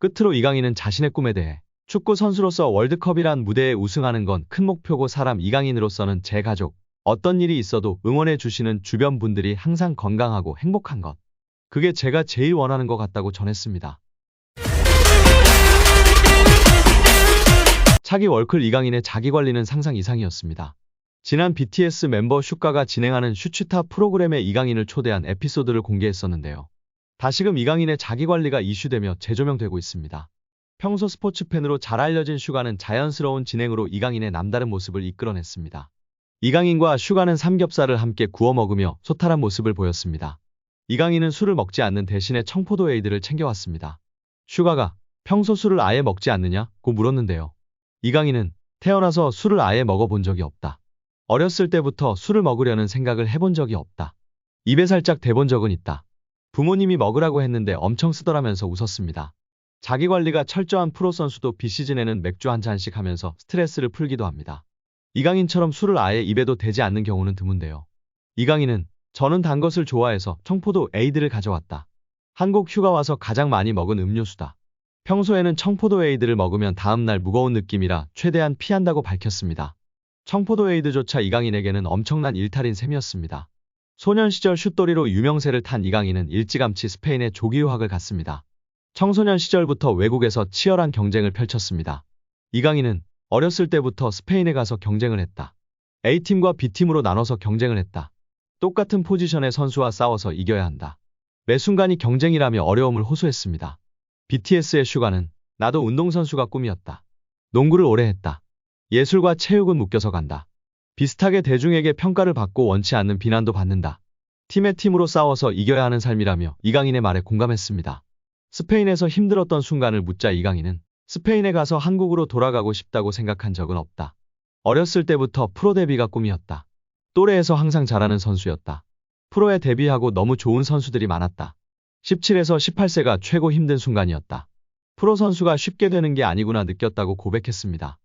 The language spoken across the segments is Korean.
끝으로 이강인은 자신의 꿈에 대해 축구 선수로서 월드컵이란 무대에 우승하는 건 큰 목표고 사람 이강인으로서는 제 가족, 어떤 일이 있어도 응원해 주시는 주변 분들이 항상 건강하고 행복한 것. 그게 제가 제일 원하는 것 같다고 전했습니다. 차기 월클 이강인의 자기 관리는 상상 이상이었습니다. 지난 BTS 멤버 슈가가 진행하는 슈츠타 프로그램에 이강인을 초대한 에피소드를 공개했었는데요. 다시금 이강인의 자기 관리가 이슈되며 재조명되고 있습니다. 평소 스포츠 팬으로 잘 알려진 슈가는 자연스러운 진행으로 이강인의 남다른 모습을 이끌어냈습니다. 이강인과 슈가는 삼겹살을 함께 구워 먹으며 소탈한 모습을 보였습니다. 이강인은 술을 먹지 않는 대신에 청포도 에이드를 챙겨왔습니다. 슈가가 평소 술을 아예 먹지 않느냐고 물었는데요. 이강인은 태어나서 술을 아예 먹어본 적이 없다. 어렸을 때부터 술을 먹으려는 생각을 해본 적이 없다. 입에 살짝 대본 적은 있다. 부모님이 먹으라고 했는데 엄청 쓰더라면서 웃었습니다. 자기 관리가 철저한 프로 선수도 비시즌에는 맥주 한 잔씩 하면서 스트레스를 풀기도 합니다. 이강인처럼 술을 아예 입에도 대지 않는 경우는 드문데요. 이강인은 저는 단 것을 좋아해서 청포도 에이드를 가져왔다. 한국 휴가 와서 가장 많이 먹은 음료수다. 평소에는 청포도 에이드를 먹으면 다음날 무거운 느낌이라 최대한 피한다고 밝혔습니다. 청포도 에이드조차 이강인에게는 엄청난 일탈인 셈이었습니다. 소년 시절 슛돌이로 유명세를 탄 이강인은 일찌감치 스페인의 조기 유학을 갔습니다. 청소년 시절부터 외국에서 치열한 경쟁을 펼쳤습니다. 이강인은 어렸을 때부터 스페인에 가서 경쟁을 했다. A팀과 B팀으로 나눠서 경쟁을 했다. 똑같은 포지션의 선수와 싸워서 이겨야 한다. 매 순간이 경쟁이라며 어려움을 호소했습니다. BTS의 슈가는 나도 운동선수가 꿈이었다. 농구를 오래 했다. 예술과 체육은 묶여서 간다. 비슷하게 대중에게 평가를 받고 원치 않는 비난도 받는다. 팀의 팀으로 싸워서 이겨야 하는 삶이라며 이강인의 말에 공감했습니다. 스페인에서 힘들었던 순간을 묻자 이강인은 스페인에 가서 한국으로 돌아가고 싶다고 생각한 적은 없다. 어렸을 때부터 프로 데뷔가 꿈이었다. 또래에서 항상 잘하는 선수였다. 프로에 데뷔하고 너무 좋은 선수들이 많았다. 17에서 18세가 최고 힘든 순간이었다. 프로 선수가 쉽게 되는 게 아니구나 느꼈다고 고백했습니다.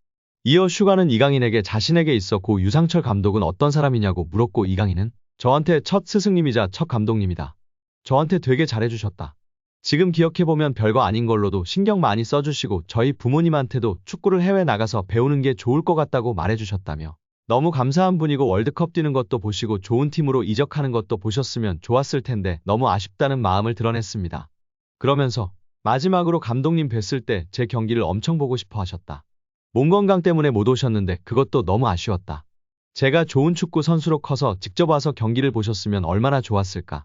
이어 슈가는 이강인에게 자신에게 있어 고 유상철 감독은 어떤 사람이냐고 물었고 이강인은 저한테 첫 스승님이자 첫 감독님이다. 저한테 되게 잘해주셨다. 지금 기억해보면 별거 아닌 걸로도 신경 많이 써주시고 저희 부모님한테도 축구를 해외 나가서 배우는 게 좋을 것 같다고 말해주셨다며 너무 감사한 분이고 월드컵 뛰는 것도 보시고 좋은 팀으로 이적하는 것도 보셨으면 좋았을 텐데 너무 아쉽다는 마음을 드러냈습니다. 그러면서 마지막으로 감독님 뵀을 때 제 경기를 엄청 보고 싶어 하셨다. 몸 건강 때문에 못 오셨는데 그것도 너무 아쉬웠다. 제가 좋은 축구 선수로 커서 직접 와서 경기를 보셨으면 얼마나 좋았을까.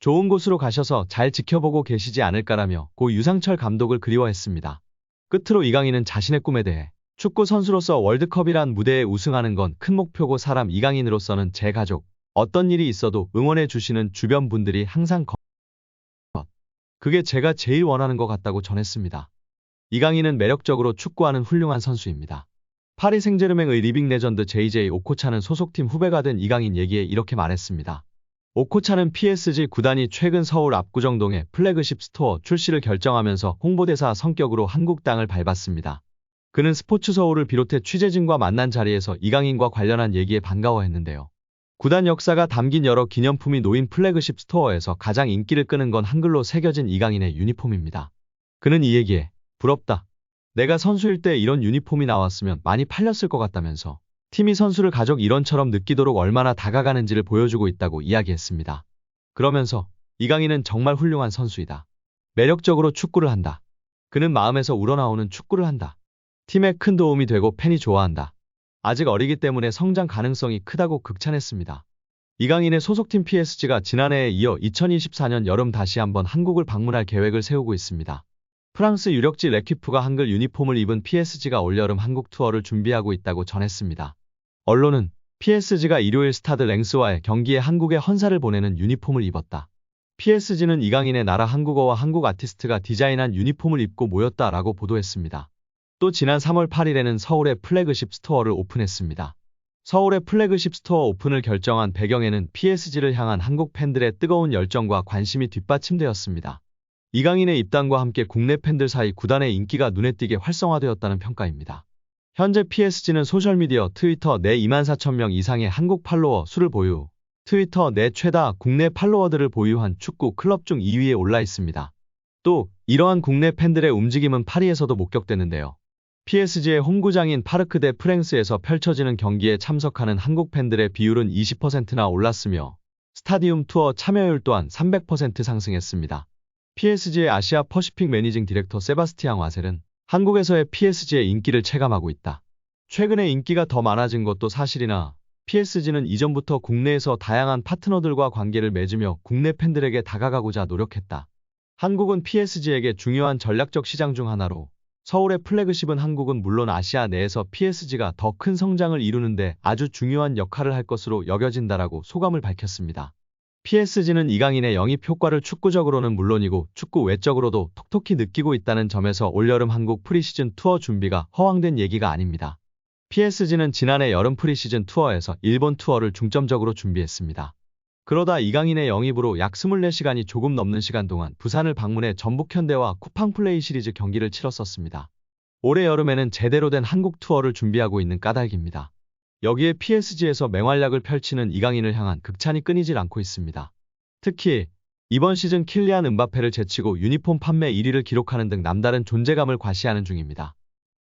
좋은 곳으로 가셔서 잘 지켜보고 계시지 않을까라며 고 유상철 감독을 그리워했습니다. 끝으로 이강인은 자신의 꿈에 대해 축구 선수로서 월드컵이란 무대에 우승하는 건 큰 목표고 사람 이강인으로서는 제 가족, 어떤 일이 있어도 응원해 주시는 주변 분들이 항상 것. 그게 제가 제일 원하는 것 같다고 전했습니다. 이강인은 매력적으로 축구하는 훌륭한 선수입니다. 파리 생제르맹의 리빙 레전드 JJ 오코차는 소속팀 후배가 된 이강인 얘기에 이렇게 말했습니다. 오코차는 PSG 구단이 최근 서울 압구정동에 플래그십 스토어 출시를 결정하면서 홍보대사 성격으로 한국 땅을 밟았습니다. 그는 스포츠 서울을 비롯해 취재진과 만난 자리에서 이강인과 관련한 얘기에 반가워했는데요. 구단 역사가 담긴 여러 기념품이 놓인 플래그십 스토어에서 가장 인기를 끄는 건 한글로 새겨진 이강인의 유니폼입니다. 그는 이 얘기에 부럽다. 내가 선수일 때 이런 유니폼이 나왔으면 많이 팔렸을 것 같다면서 팀이 선수를 가족 일원처럼 느끼도록 얼마나 다가가는지를 보여주고 있다고 이야기했습니다. 그러면서 이강인은 정말 훌륭한 선수이다. 매력적으로 축구를 한다. 그는 마음에서 우러나오는 축구를 한다. 팀에 큰 도움이 되고 팬이 좋아한다. 아직 어리기 때문에 성장 가능성이 크다고 극찬했습니다. 이강인의 소속팀 PSG가 지난해에 이어 2024년 여름 다시 한번 한국을 방문할 계획을 세우고 있습니다. 프랑스 유력지 레퀴프가 한글 유니폼을 입은 PSG가 올여름 한국 투어를 준비하고 있다고 전했습니다. 언론은 PSG가 일요일 스타드 랭스와의 경기에 한국에 헌사를 보내는 유니폼을 입었다. PSG는 이강인의 나라 한국어와 한국 아티스트가 디자인한 유니폼을 입고 모였다라고 보도했습니다. 또 지난 3월 8일에는 서울의 플래그십 스토어를 오픈했습니다. 서울의 플래그십 스토어 오픈을 결정한 배경에는 PSG를 향한 한국 팬들의 뜨거운 열정과 관심이 뒷받침되었습니다. 이강인의 입단과 함께 국내 팬들 사이 구단의 인기가 눈에 띄게 활성화되었다는 평가입니다. 현재 PSG는 소셜미디어 트위터 내 2만 4천 명 이상의 한국 팔로워 수를 보유, 트위터 내 최다 국내 팔로워들을 보유한 축구 클럽 중 2위에 올라 있습니다. 또 이러한 국내 팬들의 움직임은 파리에서도 목격되는데요. PSG의 홈구장인 파르크 대 프랭스에서 펼쳐지는 경기에 참석하는 한국 팬들의 비율은 20%나 올랐으며 스타디움 투어 참여율 또한 300% 상승했습니다. PSG의 아시아 퍼시픽 매니징 디렉터 세바스티앙 와셀은 한국에서의 PSG의 인기를 체감하고 있다. 최근에 인기가 더 많아진 것도 사실이나 PSG는 이전부터 국내에서 다양한 파트너들과 관계를 맺으며 국내 팬들에게 다가가고자 노력했다. 한국은 PSG에게 중요한 전략적 시장 중 하나로 서울의 플래그십은 한국은 물론 아시아 내에서 PSG가 더 큰 성장을 이루는데 아주 중요한 역할을 할 것으로 여겨진다라고 소감을 밝혔습니다. PSG는 이강인의 영입 효과를 축구적으로는 물론이고 축구 외적으로도 톡톡히 느끼고 있다는 점에서 올여름 한국 프리시즌 투어 준비가 허황된 얘기가 아닙니다. PSG는 지난해 여름 프리시즌 투어에서 일본 투어를 중점적으로 준비했습니다. 그러다 이강인의 영입으로 약 24시간이 조금 넘는 시간 동안 부산을 방문해 전북현대와 쿠팡플레이 시리즈 경기를 치렀었습니다. 올해 여름에는 제대로 된 한국 투어를 준비하고 있는 까닭입니다. 여기에 PSG에서 맹활약을 펼치는 이강인을 향한 극찬이 끊이질 않고 있습니다. 특히 이번 시즌 킬리안 은바페를 제치고 유니폼 판매 1위를 기록하는 등 남다른 존재감을 과시하는 중입니다.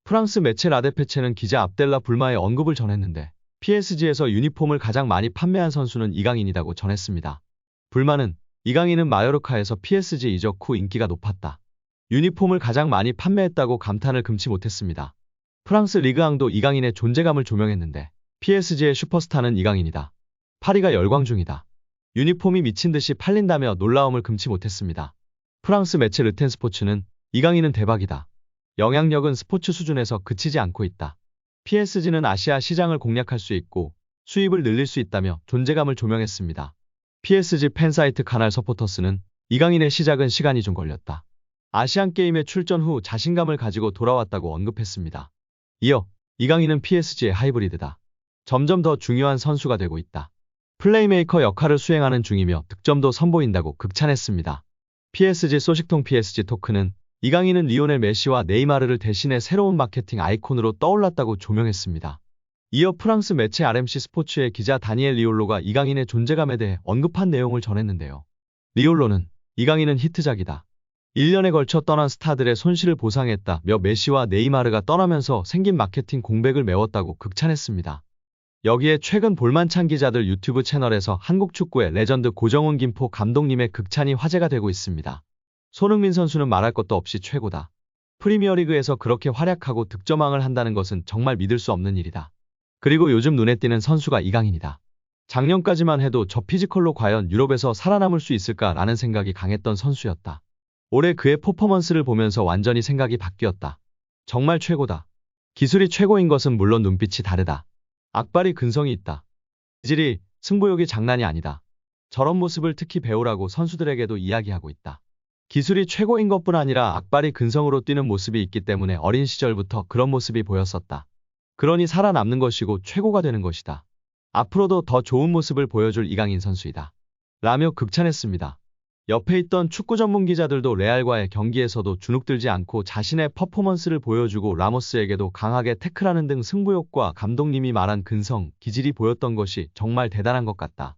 프랑스 매체 라데페체는 기자 압델라 불마의 언급을 전했는데 PSG에서 유니폼을 가장 많이 판매한 선수는 이강인이라고 전했습니다. 불만은 이강인은 마요르카에서 PSG 이적 후 인기가 높았다. 유니폼을 가장 많이 판매했다고 감탄을 금치 못했습니다. 프랑스 리그앙도 이강인의 존재감을 조명했는데 PSG의 슈퍼스타는 이강인이다. 파리가 열광 중이다. 유니폼이 미친 듯이 팔린다며 놀라움을 금치 못했습니다. 프랑스 매체 르텐 스포츠는 이강인은 대박이다. 영향력은 스포츠 수준에서 그치지 않고 있다. PSG는 아시아 시장을 공략할 수 있고 수입을 늘릴 수 있다며 존재감을 조명했습니다. PSG 팬사이트 카날 서포터스는 이강인의 시작은 시간이 좀 걸렸다. 아시안 게임에 출전 후 자신감을 가지고 돌아왔다고 언급했습니다. 이어 이강인은 PSG의 하이브리드다. 점점 더 중요한 선수가 되고 있다. 플레이메이커 역할을 수행하는 중이며 득점도 선보인다고 극찬했습니다. PSG 소식통 PSG 토크는 이강인은 리오넬 메시와 네이마르를 대신해 새로운 마케팅 아이콘으로 떠올랐다고 조명했습니다. 이어 프랑스 매체 RMC 스포츠의 기자 다니엘 리올로가 이강인의 존재감에 대해 언급한 내용을 전했는데요. 리올로는 이강인은 히트작이다. 1년에 걸쳐 떠난 스타들의 손실을 보상했다며 메시와 네이마르가 떠나면서 생긴 마케팅 공백을 메웠다고 극찬했습니다. 여기에 최근 볼만찬 기자들 유튜브 채널에서 한국 축구의 레전드 고정훈 김포 감독님의 극찬이 화제가 되고 있습니다. 손흥민 선수는 말할 것도 없이 최고다. 프리미어리그에서 그렇게 활약하고 득점왕을 한다는 것은 정말 믿을 수 없는 일이다. 그리고 요즘 눈에 띄는 선수가 이강인이다. 작년까지만 해도 저 피지컬로 과연 유럽에서 살아남을 수 있을까라는 생각이 강했던 선수였다. 올해 그의 퍼포먼스를 보면서 완전히 생각이 바뀌었다. 정말 최고다. 기술이 최고인 것은 물론 눈빛이 다르다. 악발이 근성이 있다. 기질이 승부욕이 장난이 아니다. 저런 모습을 특히 배우라고 선수들에게도 이야기하고 있다. 기술이 최고인 것뿐 아니라 악발이 근성으로 뛰는 모습이 있기 때문에 어린 시절부터 그런 모습이 보였었다. 그러니 살아남는 것이고 최고가 되는 것이다. 앞으로도 더 좋은 모습을 보여줄 이강인 선수이다. 라며 극찬했습니다. 옆에 있던 축구 전문 기자들도 레알과의 경기에서도 주눅들지 않고 자신의 퍼포먼스를 보여주고 라모스에게도 강하게 태클하는 등 승부욕과 감독님이 말한 근성, 기질이 보였던 것이 정말 대단한 것 같다.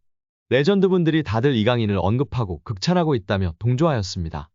레전드분들이 다들 이강인을 언급하고 극찬하고 있다며 동조하였습니다.